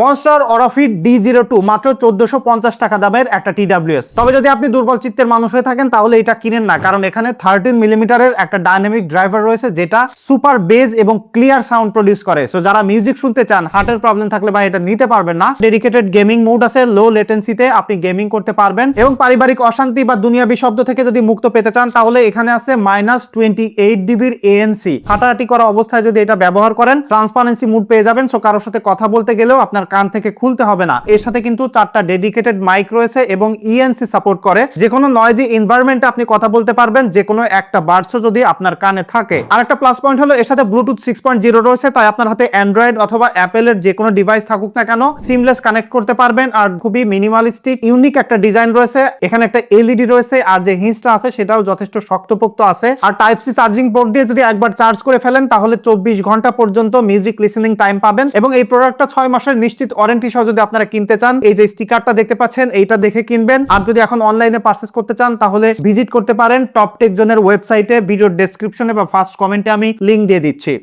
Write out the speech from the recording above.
Monster অরফিট D zero two মাত্র চোদ্দশো পঞ্চাশ টাকা দামের একটা টিডাব্লিউএস তবে যদি আপনি দুর্বল চিত্তের মানুষ হয়ে থাকেন, তাহলে এটা কিনেন না, কারণ এখানে থার্টিন মিলিমিটারের একটা ডাইনামিক ড্রাইভার রয়েছে, যেটা সুপার বেজ এবং ক্লিয়ার সাউন্ড প্রডিউস করে। সো যারা মিউজিক শুনতে চান হার্টের প্রবলেম থাকলে বা এটা নিতে পারবেন না। ডেডিকেটেড গেমিং মোড আছে লো লেটেন্সিতে আপনি গেমিং করতে পারবেন। এবং পারিবারিক অশান্তি বা দুনিয়াবি শব্দ থেকে যদি মুক্ত পেতে চান, তাহলে এখানে আছে মাইনাস টোয়েন্টি এইট ডিবির এএনসি হাঁটাহাঁটি করা অবস্থায় যদি এটা ব্যবহার করেন ট্রান্সপারেন্সি মুড পেয়ে যাবেন। সো কারোর সাথে কথা বলতে গেলেও আপনার কান থেকে খুলতে হবে না। এর সাথে কিন্তু চারটা ডেডিকেটেড মাইক রয়েছে এবং ইএনসি সাপোর্ট করে। যে কোনো নয়েজি এনভায়রনমেন্টে আপনি কথা বলতে পারবেন যে কোনো একটা বার্ডসও যদি আপনার কানে থাকে। আর একটা প্লাস পয়েন্ট হলো, এর সাথে ব্লুটুথ সিক্স পয়েন্ট জিরো রয়েছে, তাই আপনার হাতে অ্যান্ড্রয়েড অথবা অ্যাপেলের যে কোনো ডিভাইস থাকুক না কেন সিমলেস কানেক্ট করতে পারবেন। আর খুবই মিনিমালিস্টিক ইউনিক একটা ডিজাইন রয়েছে। এখানে একটা এলইডি রয়েছে, আর যে হিন্সটা আছে, সেটাও যথেষ্ট শক্তপোক্ত আছে। আর টাইপ সি চার্জিং পোর্ট দিয়ে যদি একবার চার্জ করে ফেলেন, তাহলে চব্বিশ ঘণ্টা পর্যন্ত মিউজিক লিসেনিং টাইম পাবেন এবং এই প্রোডাক্টটা ছয় মাসের নিশ্চিত ওয়ারেন্টি সহ যদি আপনারা কিনতে চান, এই যে স্টিকারটা দেখতে পাচ্ছেন, এইটা দেখে কিনবেন। আর যদি এখন অনলাইনে পারচেস করতে চান, তাহলে ভিজিট করতে পারেন। টপ টেক জোনের ওয়েবসাইটে ভিডিও ডেসক্রিপশনে বা ফার্স্ট কমেন্টে আমি লিঙ্ক দিয়ে দিচ্ছি।